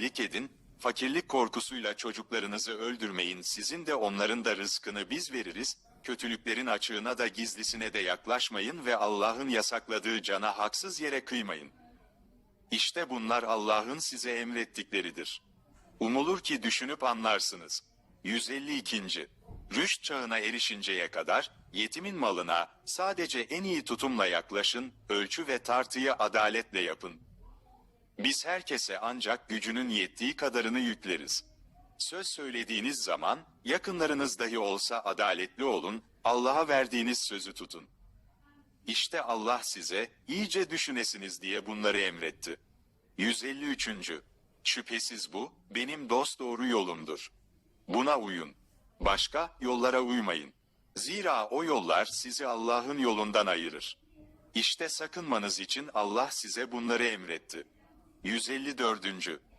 iyilik edin, fakirlik korkusuyla çocuklarınızı öldürmeyin, sizin de onların da rızkını biz veririz, kötülüklerin açığına da gizlisine de yaklaşmayın ve Allah'ın yasakladığı cana haksız yere kıymayın. İşte bunlar Allah'ın size emrettikleridir. Umulur ki düşünüp anlarsınız. 152. Rüşt çağına erişinceye kadar yetimin malına sadece en iyi tutumla yaklaşın, ölçü ve tartıyı adaletle yapın. Biz herkese ancak gücünün yettiği kadarını yükleriz. Söz söylediğiniz zaman yakınlarınız dahi olsa adaletli olun, Allah'a verdiğiniz sözü tutun. İşte Allah size iyice düşünesiniz diye bunları emretti. 153. Şüphesiz bu benim dost doğru yolumdur. Buna uyun. Başka yollara uymayın. Zira o yollar sizi Allah'ın yolundan ayırır. İşte sakınmanız için Allah size bunları emretti. 154.